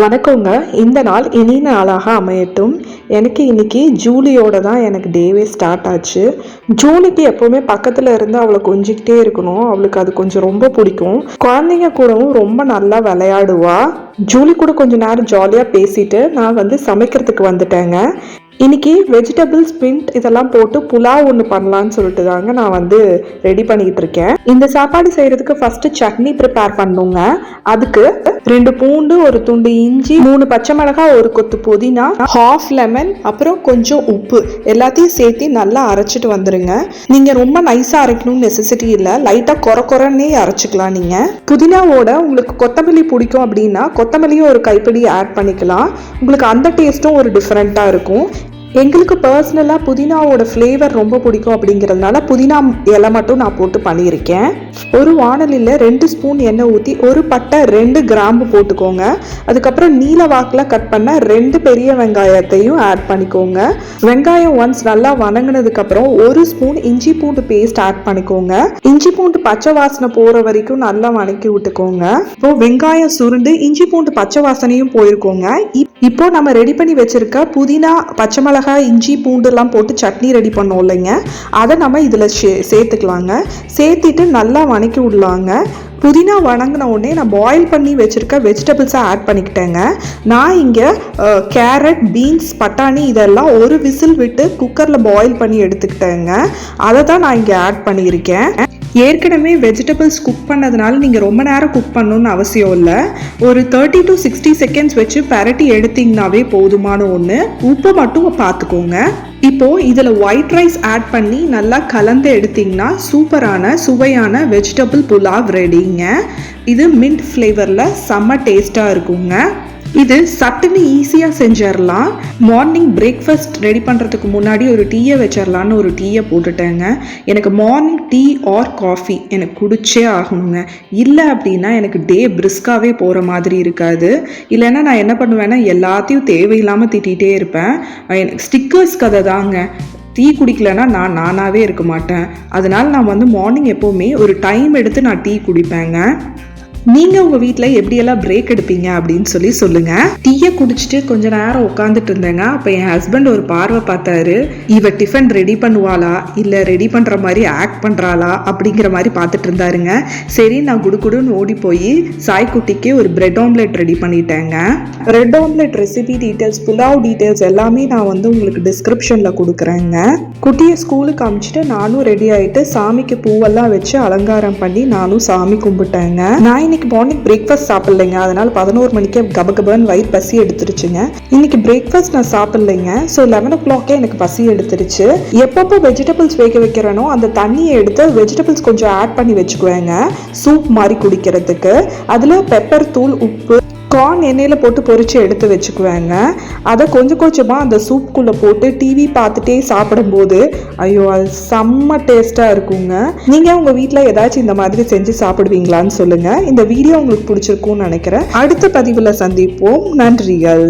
வணக்கங்க. இந்த நாள் இனி நாளாக அமையட்டும். எனக்கு இன்னைக்கு ஜூலியோட தான் எனக்கு டேவே ஸ்டார்ட் ஆச்சு. ஜூலிக்கு எப்போவுமே பக்கத்தில் இருந்து அவளை கொஞ்சிக்கிட்டே இருக்கணும். அவளுக்கு அது கொஞ்சம் ரொம்ப பிடிக்கும். குழந்தைங்க கூடவும் ரொம்ப நல்லா விளையாடுவா. ஜூலி கூட கொஞ்சம் நேரம் ஜாலியாக பேசிட்டு நான் வந்து சமைக்கிறதுக்கு வந்துட்டேங்க. இன்னைக்கு வெஜிடபிள்ஸ் பிண்ட் இதெல்லாம் போட்டு புலாவ் ஒன்று பண்ணலான்னு சொல்லிட்டு தாங்க நான் வந்து ரெடி பண்ணிக்கிட்டு இருக்கேன். இந்த சாப்பாடு செய்கிறதுக்கு ஃபஸ்ட்டு சட்னி ப்ரிப்பேர் பண்ணுங்க அதுக்கு ரெண்டு பூண்டு ஒரு துண்டு இஞ்சி மூணு பச்சை மிளகாய் ஒரு கொத்து புதினா ஹாஃப் லெமன் அப்புறம் கொஞ்சம் உப்பு. எல்லாத்தையும் சேர்த்து நல்லா அரைச்சிட்டு வந்துடுங்க நீங்கள் ரொம்ப நைஸாக அரைக்கணும்னு நெசசிட்டி இல்லை. லைட்டாக கொர கொரன்னே அரைச்சிக்கலாம் நீங்கள் புதினாவோட உங்களுக்கு கொத்தமல்லி பிடிக்கும் அப்படின்னா கொத்தமல்லியும் ஒரு கைப்பிடி ஆட் பண்ணிக்கலாம். உங்களுக்கு அந்த டேஸ்ட்டும் ஒரு டிஃப்ரெண்ட்டாக இருக்கும். எங்களுக்கு பர்சனலாக புதினாவோட ஃப்ளேவர் ரொம்ப பிடிக்கும் அப்படிங்கிறதுனால புதினா இலை மட்டும் நான் போட்டு பண்ணியிருக்கேன். ஒரு வானலியில் ரெண்டு ஸ்பூன் எண்ணெய் ஊற்றி ஒரு பட்டை ரெண்டு கிராம்பு போட்டுக்கோங்க. அதுக்கப்புறம் நீல வாக்கில் கட் பண்ண ரெண்டு பெரிய வெங்காயத்தையும் ஆட் பண்ணிக்கோங்க. வெங்காயம் ஒன்ஸ் நல்லா வணங்கினதுக்கப்புறம் ஒரு ஸ்பூன் இஞ்சி பூண்டு பேஸ்ட் ஆட் பண்ணிக்கோங்க. இஞ்சி பூண்டு பச்சை வாசனை போகிற வரைக்கும் நல்லா வணக்கி விட்டுக்கோங்க. இப்போ வெங்காயம் சுருண்டு இஞ்சி பூண்டு பச்சை வாசனையும் போயிருக்கோங்க. இப்போ நம்ம ரெடி பண்ணி வச்சுருக்க புதினா பச்சை மிளகாய் இஞ்சி பூண்டுலாம் போட்டு சட்னி ரெடி பண்ணோம் இல்லைங்க. அதை நம்ம இதில் சே சேர்த்துக்கலாங்க. சேர்த்திட்டு நல்லா வணக்கி விடலாங்க. புதினா வணங்கின உடனே நான் பாயில் பண்ணி வச்சுருக்க வெஜிடபிள்ஸை ஆட் பண்ணிக்கிட்டேங்க. நான் இங்கே கேரட் பீன்ஸ் பட்டாணி இதெல்லாம் ஒரு விசில் விட்டு குக்கரில் பாயில் பண்ணி எடுத்துக்கிட்டேங்க. அதை தான் நான் இங்கே ஆட் பண்ணியிருக்கேன். ஏற்கனவே வெஜிடபிள்ஸ் குக் பண்ணதுனால நீங்கள் ரொம்ப நேரம் குக் பண்ணணும்னு அவசியம் இல்லை. ஒரு தேர்ட்டி டு சிக்ஸ்டி செகண்ட்ஸ் வச்சு பரட்டி எடுத்தீங்கனாவே போதுமான ஒன்று உப்பு மட்டும் பார்த்துக்கோங்க இப்போது இதில் ஒயிட் ரைஸ் ஆட் பண்ணி நல்லா கலந்து எடுத்தீங்கன்னா சூப்பரான சுவையான வெஜிடபிள் புலாவ் ரெடிங்க இது மின்ட் ஃப்ளேவரில் செம்ம டேஸ்ட்டாக இருக்குங்க. இது சட்டுன்னு ஈஸியாக செஞ்சிடலாம் மார்னிங் பிரேக்ஃபாஸ்ட் ரெடி பண்ணுறதுக்கு முன்னாடி ஒரு டீயை வச்சிடலான்னு ஒரு டீயை போட்டுட்டேங்க. எனக்கு மார்னிங் டீ ஆர் காஃபி எனக்கு குடிச்சே ஆகணுங்க. இல்லை அப்படின்னா எனக்கு டே பிரிஸ்காகவே போகிற மாதிரி இருக்காது. இல்லைன்னா நான் என்ன பண்ணுவேன்னா எல்லாத்தையும் தேவையில்லாமல் திட்டிகிட்டே இருப்பேன். எனக்கு ஸ்டிக்கர்ஸ் கதை தாங்க. டீ குடிக்கலன்னா நான் நானாகவே இருக்க மாட்டேன். அதனால் நான் வந்து மார்னிங் எப்போவுமே ஒரு டைம் எடுத்து நான் டீ குடிப்பேங்க. நீங்க உங்க வீட்டில் எப்படியெல்லாம் பிரேக் எடுப்பீங்க அப்படின்னு சொல்லி சொல்லுங்க. டீயை குடிச்சிட்டு கொஞ்ச நேரம் உட்காந்துட்டு இருந்தேங்க. அப்ப என் ஹஸ்பண்ட் ஒரு பார்வை பார்த்தாரு. இவ டிஃபன் ரெடி பண்ணுவாளா? இல்ல ரெடி பண்ற மாதிரி ஆக்ட் பண்றாளா? அப்படிங்கிற மாதிரி பார்த்துட்டு இருந்தாருங்க. சரி நான் குடுகுடுன்னு ஓடி போய் சாய்க்குட்டிக்கு ஒரு பிரெட் ஆம்லெட் ரெடி பண்ணிட்டேங்க. Bread omelette recipe details pulao details எல்லாமே நான் வந்து உங்களுக்கு டிஸ்கிரிப்ஷன்ல கொடுக்குறேங்க. குட்டியை ஸ்கூலுக்கு அமிச்சிட்டு நானும் ரெடி ஆயிட்டு சாமிக்கு பூவெல்லாம் வச்சு அலங்காரம் பண்ணி நானும் சாமி கும்பிட்டேங்க. நான் இன்னைக்கு மார்னிங் பிரேக்ஃபாஸ்ட் சாப்பிட்லைங்க. அதனால பதினோரு மணிக்கே கபகபன்னு வயிறு பசி எடுத்துருச்சுங்க. இன்னைக்கு பிரேக்ஃபாஸ்ட் நான் சாப்பிட்லைங்க. ஸோ லெவன் ஓ கிளாக்கே எனக்கு பசி எடுத்துருச்சு. எப்பப்போ வெஜிடபிள்ஸ் வேக வைக்கிறேனோ அந்த தண்ணியை எடுத்து வெஜிடபிள்ஸ் கொஞ்சம் ஆட் பண்ணி வச்சுக்குவேங்க. சூப் மாதிரி குடிக்கிறதுக்கு. அதில் பெப்பர் தூள் உப்பு கார்ன் எண்ணெயில் போட்டு பொறிச்சு எடுத்து வச்சுக்குவேங்க. அதை கொஞ்சம் கொஞ்சமாக அந்த சூப்புக்குள்ளே போட்டு டிவி பார்த்துட்டே சாப்பிடும்போது ஐயோ அது செம்ம டேஸ்ட்டாக இருக்குங்க. நீங்கள் உங்கள் வீட்டில் ஏதாச்சும் இந்த மாதிரி செஞ்சு சாப்பிடுவீங்களான்னு சொல்லுங்கள் இந்த வீடியோ உங்களுக்கு பிடிச்சிருக்கும்னு நினைக்கிறேன். அடுத்த பதிவில் சந்திப்போம். நன்றிகள்.